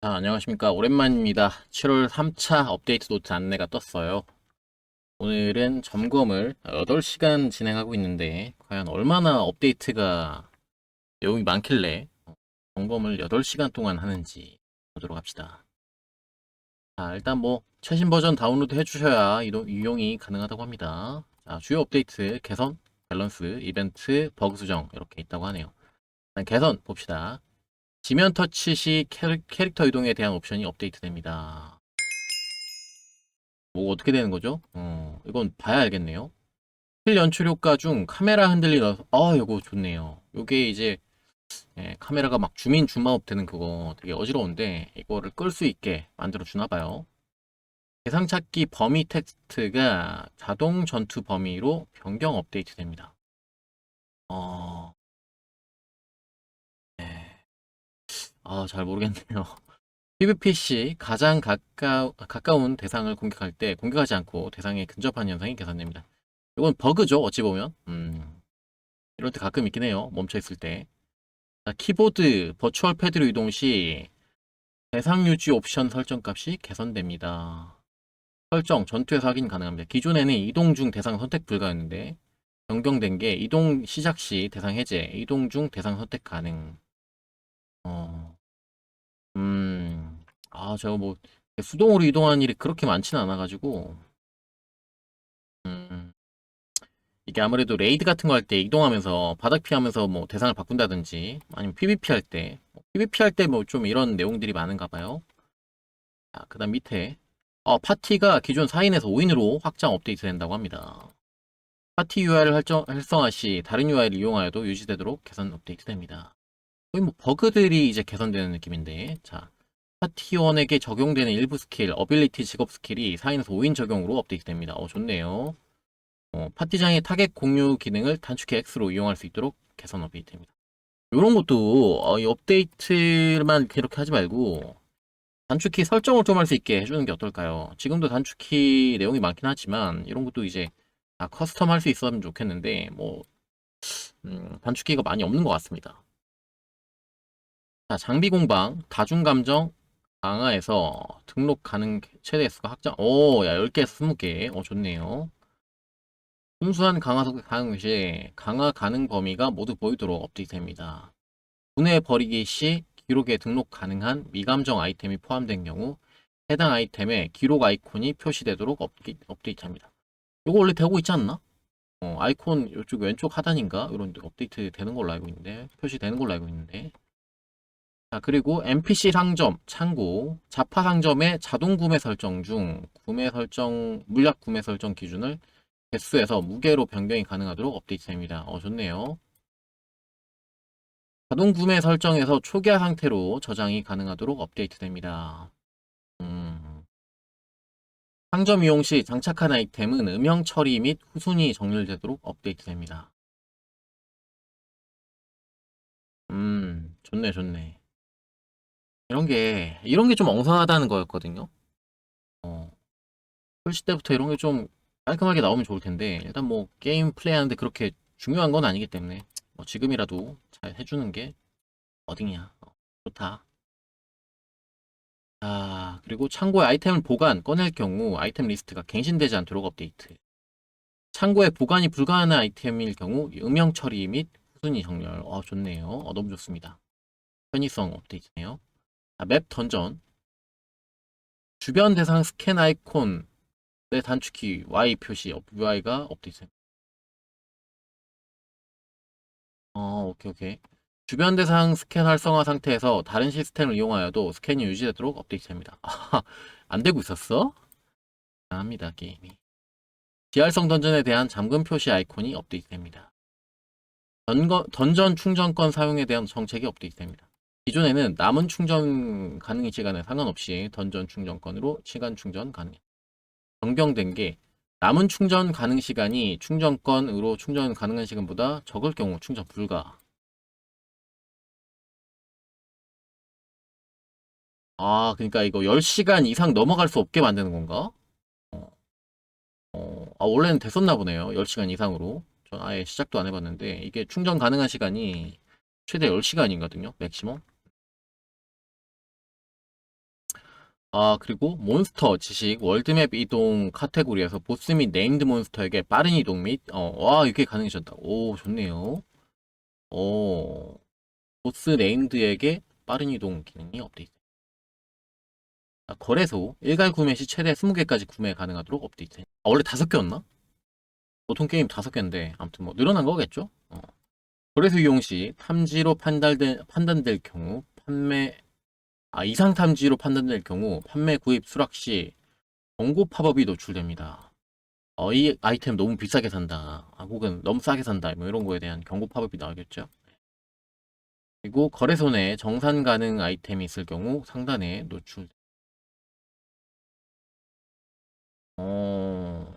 아, 안녕하십니까. 오랜만입니다. 7월 3차 업데이트 노트 안내가 떴어요. 오늘은 점검을 8시간 진행하고 있는데, 과연 얼마나 업데이트가 내용이 많길래 어, 점검을 8시간 동안 하는지 보도록 합시다. 자, 일단 뭐, 최신 버전 다운로드 해주셔야 이용이 가능하다고 합니다. 자, 주요 업데이트, 개선, 밸런스, 이벤트, 버그 수정, 이렇게 있다고 하네요. 일단 개선 봅시다. 지면 터치 시 캐릭, 캐릭터 이동에 대한 옵션이 업데이트됩니다. 뭐 어떻게 되는 거죠? 어, 이건 봐야 알겠네요. 필 연출 효과 중 카메라 흔들리는 아, 이거 좋네요. 요게 이제 예, 카메라가 막 줌인 줌아웃 되는 그거 되게 어지러운데 이거를 끌 수 있게 만들어 주나 봐요. 대상 찾기 범위 텍스트가 자동 전투 범위로 변경 업데이트 됩니다. 어, 아, 잘 모르겠네요. PVP 시 가장 가까, 가까운 대상을 공격할 때 공격하지 않고 대상에 근접한 현상이 개선됩니다. 이건 버그죠, 어찌 보면. 음, 이럴 때 가끔 있긴 해요. 멈춰 있을 때. 자, 키보드 버추얼 패드로 이동 시 대상 유지 옵션 설정 값이 개선됩니다. 설정, 전투에서 확인 가능합니다. 기존에는 이동 중 대상 선택 불가였는데 변경된 게 이동 시작 시 대상 해제, 이동 중 대상 선택 가능. 어, 음, 아, 제가 뭐, 수동으로 이동하는 일이 그렇게 많지는 않아가지고, 음, 이게 아무래도 레이드 같은 거 할 때 이동하면서 바닥 피하면서 뭐 대상을 바꾼다든지, 아니면 PVP 할 때, PVP 할 때 뭐 좀 이런 내용들이 많은가 봐요. 자, 그 다음 밑에, 어, 파티가 기존 4인에서 5인으로 확장 업데이트 된다고 합니다. 파티 UI를 활성, 활성화 시 다른 UI를 이용하여도 유지되도록 개선 업데이트 됩니다. 거의 뭐 버그들이 이제 개선되는 느낌인데 자 파티원에게 적용되는 일부 스킬, 어빌리티 직업 스킬이 4인에서 5인 적용으로 업데이트됩니다. 어 좋네요. 어, 파티장의 타겟 공유 기능을 단축키 X로 이용할 수 있도록 개선 업데이트됩니다. 이런 것도 어, 이 업데이트만 이렇게 하지 말고 단축키 설정을 좀 할 수 있게 해주는 게 어떨까요? 지금도 단축키 내용이 많긴 하지만 이런 것도 이제 다 커스텀 할 수 있었으면 좋겠는데 뭐 음, 단축키가 많이 없는 것 같습니다. 자, 장비 공방, 다중 감정 강화에서 등록 가능 최대 수가 확장. 오, 야, 10개에서 20개. 어, 좋네요. 순수한 강화 속 가능 시 강화 가능 범위가 모두 보이도록 업데이트됩니다. 분해 버리기 시 기록에 등록 가능한 미감정 아이템이 포함된 경우 해당 아이템의 기록 아이콘이 표시되도록 업데, 업데이트합니다. 이거 원래 되고 있지 않나? 어, 아이콘 이쪽 왼쪽 하단인가? 이런 데 업데이트 되는 걸로 알고 있는데 표시되는 걸로 알고 있는데 자, 그리고 NPC 상점, 창고, 자파 상점의 자동 구매 설정 중 구매 설정, 물약 구매 설정 기준을 개수에서 무게로 변경이 가능하도록 업데이트됩니다. 어, 좋네요. 자동 구매 설정에서 초기화 상태로 저장이 가능하도록 업데이트됩니다. 음. 상점 이용 시 장착한 아이템은 음영 처리 및 후순위 정렬되도록 업데이트됩니다. 음, 좋네, 좋네. 이런 게, 이런 게 좀 엉성하다는 거였거든요. 어, 출시 때부터 이런 게 좀 깔끔하게 나오면 좋을 텐데, 일단 뭐, 게임 플레이하는데 그렇게 중요한 건 아니기 때문에, 뭐 지금이라도 잘 해주는 게 어디냐. 어, 좋다. 아, 그리고 창고에 아이템을 보관, 꺼낼 경우 아이템 리스트가 갱신되지 않도록 업데이트. 창고에 보관이 불가능한 아이템일 경우 음영 처리 및 후순위 정렬. 어, 좋네요. 어, 너무 좋습니다. 편의성 업데이트네요. 아, 맵 던전. 주변 대상 스캔 아이콘 내 단축키 Y 표시 UI가 업데이트 어 오케이 오케이. 주변 대상 스캔 활성화 상태에서 다른 시스템을 이용하여도 스캔이 유지되도록 업데이트됩니다. 아, 안 되고 있었어? 합니다 게임이. 디알성 던전에 대한 잠금 표시 아이콘이 업데이트됩니다. 던전 충전권 사용에 대한 정책이 업데이트됩니다 기존에는 남은 충전 가능한 시간에 상관없이 던전 충전권으로 시간 충전 가능. 변경된 게 남은 충전 가능 시간이 충전권으로 충전 가능한 시간보다 적을 경우 충전 불가. 아, 그러니까 이거 10시간 이상 넘어갈 수 없게 만드는 건가? 어, 어, 아, 원래는 됐었나 보네요. 10시간 이상으로. 전 아예 시작도 안 해봤는데, 이게 충전 가능한 시간이 최대 10시간이거든요. 맥시멈. 아, 그리고 몬스터 지식 월드맵 이동 카테고리에서 보스 및 네임드 몬스터에게 빠른 이동 및, 어, 와, 이렇게 가능해졌다. 오, 좋네요. 오, 보스 네임드에게 빠른 이동 기능이 업데이트. 아, 거래소 일괄 구매 시 최대 20개까지 구매 가능하도록 업데이트. 아, 원래 5개였나? 보통 게임 5개인데, 아무튼 뭐, 늘어난 거겠죠? 어. 거래소 이용 시 탐지로 판단될, 판단될 경우, 판매, 아, 이상 탐지로 판단될 경우 판매 구입 수락 시 경고 팝업이 노출됩니다. 어, 이 아이템 너무 비싸게 산다. 아, 혹은 너무 싸게 산다. 뭐 이런 거에 대한 경고 팝업이 나오겠죠. 그리고 거래소 내 정산 가능 아이템이 있을 경우 상단에 노출. 어,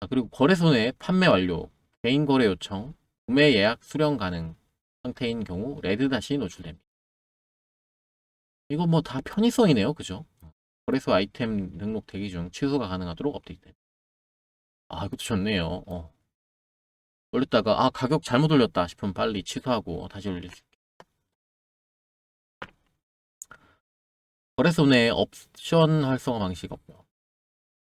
아, 그리고 거래소 내 판매 완료, 개인 거래 요청, 구매 예약 수령 가능 상태인 경우 레드 다시 노출됩니다. 이거 뭐 다 편의성이네요. 그죠? 거래소 아이템 등록 대기 중 취소가 가능하도록 업데이트됩니다. 아, 이것도 좋네요. 어. 올렸다가 아, 가격 잘못 올렸다 싶으면 빨리 취소하고 다시 올릴 수 있게. 거래소 내 옵션 활성화 방식 없고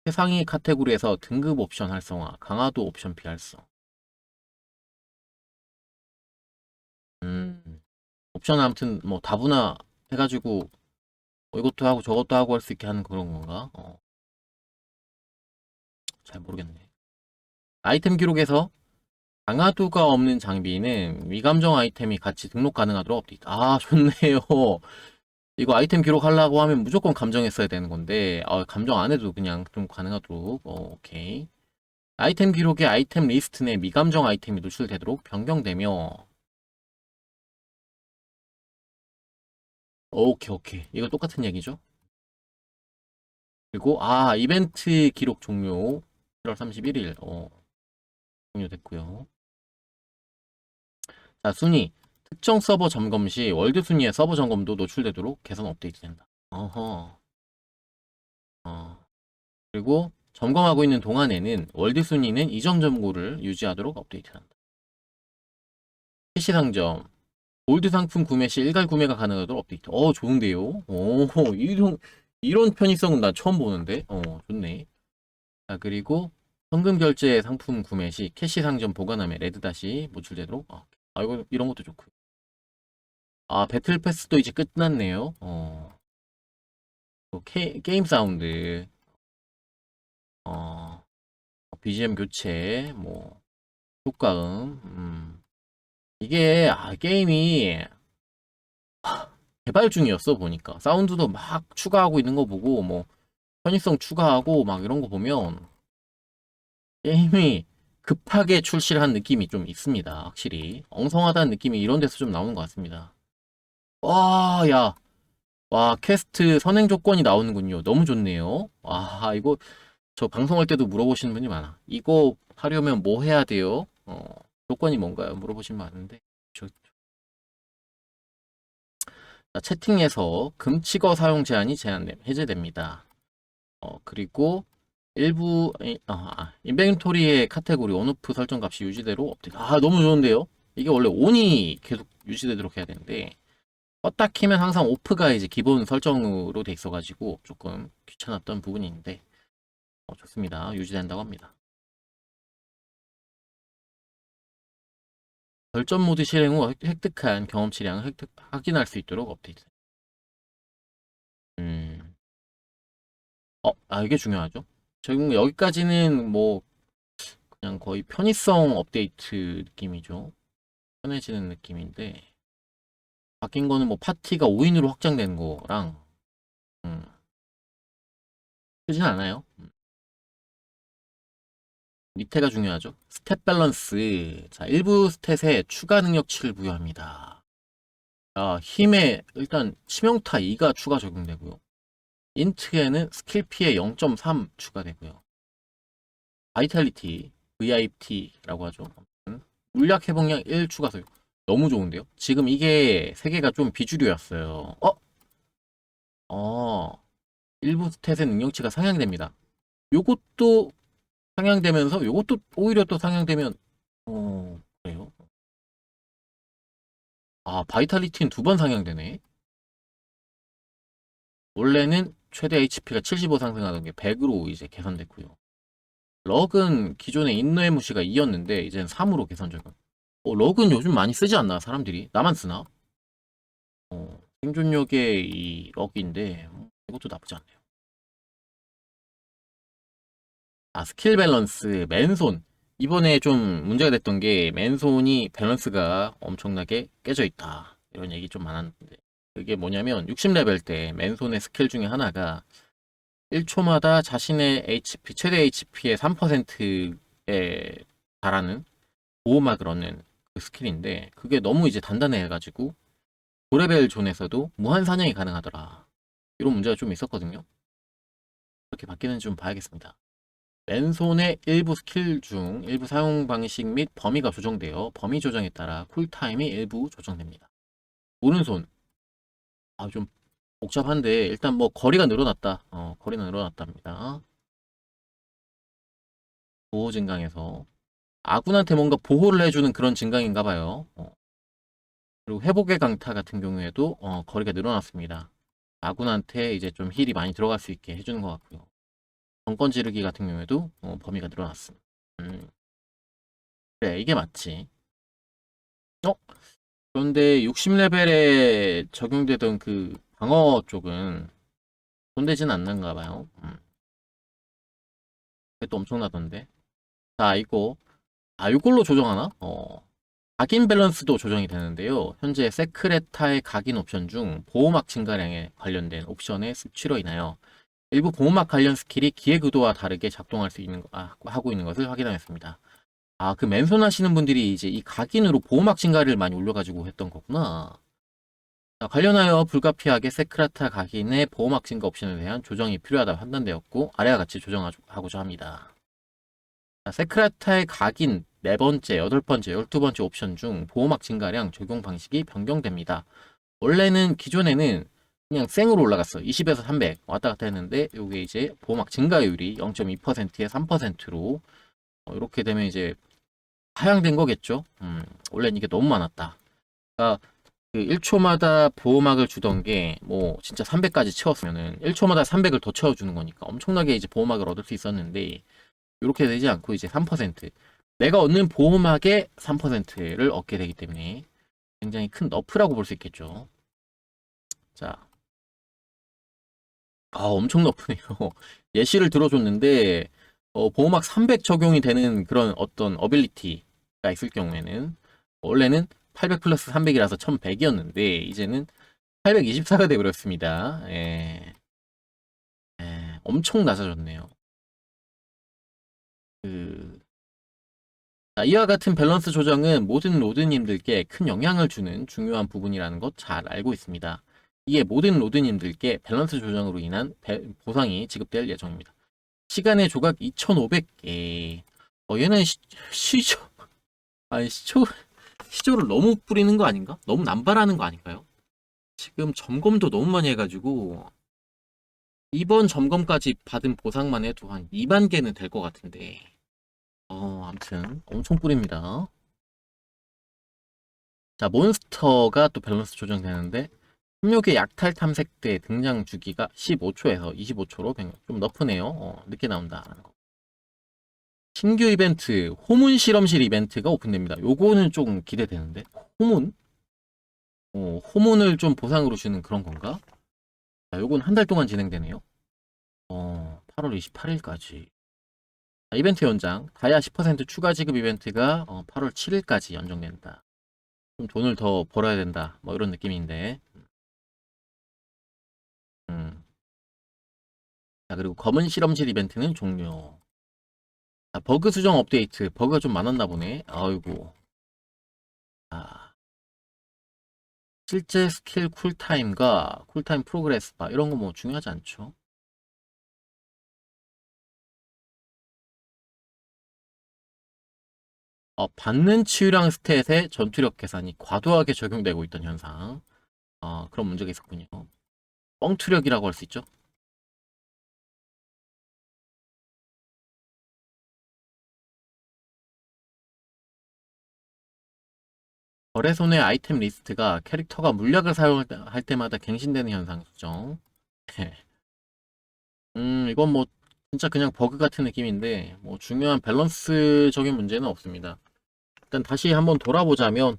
최상위 카테고리에서 등급 옵션 활성화, 강화도 옵션 비활성. 음, 옵션 아무튼 뭐 다분화 해가지고 뭐 이것도 하고 저것도 하고 할 수 있게 하는 그런 건가? 어. 잘 모르겠네. 아이템 기록에서 강화도가 없는 장비는 미감정 아이템이 같이 등록 가능하도록 업데이트. 아, 좋네요. 이거 아이템 기록하려고 하면 무조건 감정했어야 되는 건데, 아, 감정 안 해도 그냥 등록 가능하도록. 어, 오케이. 아이템 기록에 아이템 리스트 내 미감정 아이템이 노출되도록 변경되며, 오케이, 오케이. 이거 똑같은 얘기죠? 그리고, 아, 이벤트 기록 종료. 1월 31일. 어, 종료됐고요. 자, 순위. 특정 서버 점검 시 월드 순위의 서버 점검도 노출되도록 개선 업데이트 된다. 어허. 어. 그리고 점검하고 있는 동안에는 월드 순위는 이전 점고를 유지하도록 업데이트한다. PC 상점. 골드 상품 구매 시 일괄 구매가 가능하도록 업데이트. 어, 좋은데요? 오, 이런, 이런 편의성은 나 처음 보는데? 어, 좋네. 자, 그리고 현금 결제 상품 구매 시 캐시 상점 보관함에 레드 다시 노출되도록. 아, 아, 이거, 이런 것도 좋고. 아, 배틀 패스도 이제 끝났네요. 어. 또 게, 게임 사운드. 어. BGM 교체, 뭐, 효과음, 음. 이게, 아, 게임이, 하, 개발 중이었어, 보니까. 사운드도 막 추가하고 있는 거 보고, 뭐, 편의성 추가하고, 막 이런 거 보면, 게임이 급하게 출시를 한 느낌이 좀 있습니다, 확실히. 엉성하다는 느낌이 이런 데서 좀 나오는 것 같습니다. 와, 야. 와, 퀘스트 선행 조건이 나오는군요. 너무 좋네요. 와, 이거, 저 방송할 때도 물어보시는 분이 많아. 이거 하려면 뭐 해야 돼요? 어, 조건이 뭔가요? 물어보시면 많은데. 저, 자, 채팅에서 금치거 사용 제한이 제한, 해제됩니다. 어, 그리고 일부, 이- 아, 아, 인벤토리의 카테고리 온오프 설정 값이 유지대로 업데이트. 아, 너무 좋은데요? 이게 원래 온이 계속 유지되도록 해야 되는데, 껐다 키면 항상 오프가 이제 기본 설정으로 돼 있어가지고 조금 귀찮았던 부분인데, 어, 좋습니다. 유지된다고 합니다. 결전 모드 실행 후 획- 획득한 경험치량을 획득, 확인할 수 있도록 업데이트. 음. 어, 아, 이게 중요하죠. 지금 여기까지는 뭐, 그냥 거의 편의성 업데이트 느낌이죠. 편해지는 느낌인데, 바뀐 거는 뭐 파티가 5인으로 확장되는 거랑, 음, 크진 않아요. 음. 밑에가 중요하죠. 스탯 밸런스. 자, 일부 스탯에 추가 능력치를 부여합니다. 자, 힘에 일단 치명타 2가 추가 적용되고요. 인트에는 스킬 피해 0.3 추가되고요. 바이탈리티, VIPT라고 하죠. 음, 물약 회복량 1 추가 소요. 너무 좋은데요? 지금 이게 세 개가 좀 비주류였어요. 어? 어, 일부 스탯의 능력치가 상향됩니다. 요것도 상향되면서 요것도 오히려 또 상향되면 어, 그래요? 아, 바이탈리티는 두 번 상향되네. 원래는 최대 HP가 75 상승하던 게 100으로 이제 개선됐고요. 럭은 기존에 인내 무시가 2였는데 이제는 3으로 개선 적용. 어, 럭은 요즘 많이 쓰지 않나 사람들이? 나만 쓰나? 어, 생존력의 이 럭인데 음, 이것도 나쁘지 않네요. 아 스킬 밸런스 맨손. 이번에 좀 문제가 됐던 게 맨손이 밸런스가 엄청나게 깨져 있다. 이런 얘기 좀 많았는데. 그게 뭐냐면 60레벨 때 맨손의 스킬 중에 하나가 1초마다 자신의 HP 최대 HP의 3%에 달하는 보호막을 얻는 그 스킬인데 그게 너무 이제 단단해가지고 고레벨 존에서도 무한 사냥이 가능하더라. 이런 문제가 좀 있었거든요. 그렇게 바뀌는지 좀 봐야겠습니다 맨손의 일부 스킬 중 일부 사용 방식 및 범위가 조정되어 범위 조정에 따라 쿨타임이 일부 조정됩니다. 오른손 아 좀 복잡한데 일단 뭐 거리가 늘어났다. 어 거리가 늘어났답니다. 보호 증강에서 아군한테 뭔가 보호를 해주는 그런 증강인가 봐요. 어. 그리고 회복의 강타 같은 경우에도 어, 거리가 늘어났습니다. 아군한테 이제 좀 힐이 많이 들어갈 수 있게 해주는 것 같고요. 정권 지르기 같은 경우에도 어, 범위가 늘어났음. 음. 그래, 이게 맞지. 어? 그런데 60레벨에 적용되던 그 방어 쪽은 손대진 않는가 봐요. 음. 그게 또 엄청나던데. 자, 이거. 아, 이걸로 조정하나? 어. 각인 밸런스도 조정이 되는데요. 현재 세크레타의 각인 옵션 중 보호막 증가량에 관련된 옵션의 습취로 인하여 일부 보호막 관련 스킬이 기획 의도와 다르게 작동할 수 있는 거, 아, 하고 있는 것을 확인하였습니다. 아, 그 맨손 하시는 분들이 이제 이 각인으로 보호막 증가를 많이 올려가지고 했던 거구나. 자, 관련하여 불가피하게 세크라타 각인의 보호막 증가 옵션에 대한 조정이 필요하다 판단되었고 아래와 같이 조정하고자 합니다. 자, 세크라타의 각인 네 번째, 여덟 번째, 열두 번째 옵션 중 보호막 증가량 적용 방식이 변경됩니다. 원래는 기존에는 그냥 생으로 올라갔어. 20에서 300 왔다 갔다 했는데 이게 이제 보호막 증가율이 0.2%에 3%로 어, 이렇게 되면 이제 하향된 거겠죠. 음, 원래는 이게 너무 많았다. 그러니까 그 1초마다 보호막을 주던 게 뭐 진짜 300까지 채웠으면은 1초마다 300을 더 채워주는 거니까 엄청나게 이제 보호막을 얻을 수 있었는데 이렇게 되지 않고 이제 3% 내가 얻는 보호막의 3%를 얻게 되기 때문에 굉장히 큰 너프라고 볼 수 있겠죠. 자, 아, 엄청 높으네요. 예시를 들어줬는데, 어, 보호막 300 적용이 되는 그런 어떤 어빌리티가 있을 경우에는, 원래는 800 플러스 300이라서 1100이었는데, 이제는 824가 되어버렸습니다. 예. 예, 엄청 낮아졌네요. 그, 자, 이와 같은 밸런스 조정은 모든 로드님들께 큰 영향을 주는 중요한 부분이라는 것 잘 알고 있습니다. 이에 모든 로드님들께 밸런스 조정으로 인한 배- 보상이 지급될 예정입니다. 시간의 조각 2,500개. 어, 얘는 시, 시조, 아니, 시조, 시조를 너무 뿌리는 거 아닌가? 너무 남발하는 거 아닌가요? 지금 점검도 너무 많이 해가지고, 이번 점검까지 받은 보상만 해도 한 2만 개는 될 것 같은데, 어, 아무튼, 엄청 뿌립니다. 자, 몬스터가 또 밸런스 조정되는데, 16의 약탈 탐색대 등장 주기가 15초에서 25초로 변경. 좀 너프네요. 어, 늦게 나온다라는 거. 신규 이벤트, 호문 실험실 이벤트가 오픈됩니다. 요거는 좀 기대되는데. 호문? 어, 호문을 좀 보상으로 주는 그런 건가? 자, 요건 한 달 동안 진행되네요. 어, 8월 28일까지. 자, 이벤트 연장. 다이아 10% 추가 지급 이벤트가 어, 8월 7일까지 연장된다. 좀 돈을 더 벌어야 된다. 뭐 이런 느낌인데. 음. 자, 그리고 검은 실험실 이벤트는 종료. 자, 버그 수정 업데이트. 버그가 좀 많았나 보네. 아이고. 아. 실제 스킬 쿨타임과 쿨타임 프로그레스 바 이런 거 뭐 중요하지 않죠. 어, 받는 치유량 스탯의 전투력 계산이 과도하게 적용되고 있던 현상. 어, 그런 문제가 있었군요. 뻥투력이라고 할 수 있죠. 거래손의 아이템 리스트가 캐릭터가 물약을 사용할 때마다 갱신되는 현상 수정. 음, 이건 뭐 진짜 그냥 버그 같은 느낌인데 뭐 중요한 밸런스적인 문제는 없습니다. 일단 다시 한번 돌아보자면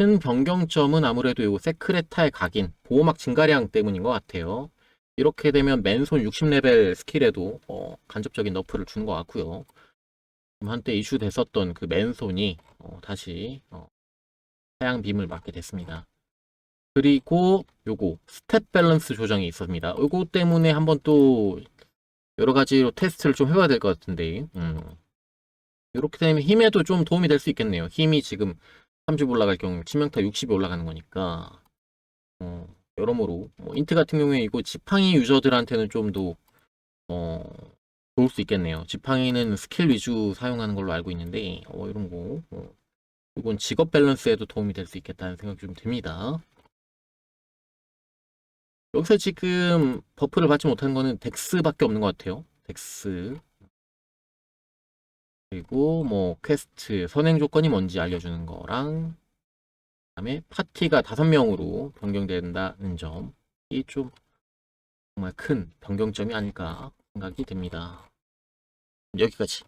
큰 변경점은 아무래도 요 세크레타의 각인, 보호막 증가량 때문인 것 같아요. 이렇게 되면 맨손 60레벨 스킬에도 어, 간접적인 너프를 주는 것 같고요. 한때 이슈 됐었던 그 맨손이 어, 다시 어, 사양 빔을 맞게 됐습니다. 그리고 요거 스탯 밸런스 조정이 있었습니다. 요거 때문에 한번 또 여러 가지로 테스트를 좀 해봐야 될 것 같은데, 음. 이렇게 되면 힘에도 좀 도움이 될 수 있겠네요. 힘이 지금 30 올라갈 경우 치명타 60이 올라가는 거니까, 어, 여러모로 뭐 인트 같은 경우에 이거 지팡이 유저들한테는 좀더 어, 좋을 수 있겠네요. 지팡이는 스킬 위주 사용하는 걸로 알고 있는데, 어, 이런 거, 어, 이건 직업 밸런스에도 도움이 될 수 있겠다는 생각이 좀 듭니다. 여기서 지금 버프를 받지 못한 거는 덱스밖에 없는 것 같아요. 덱스. 그리고 뭐 퀘스트 선행 조건이 뭔지 알려주는 거랑 그다음에 파티가 다섯 명으로 변경된다는 점이 좀 정말 큰 변경점이 아닐까 생각이 듭니다. 여기까지.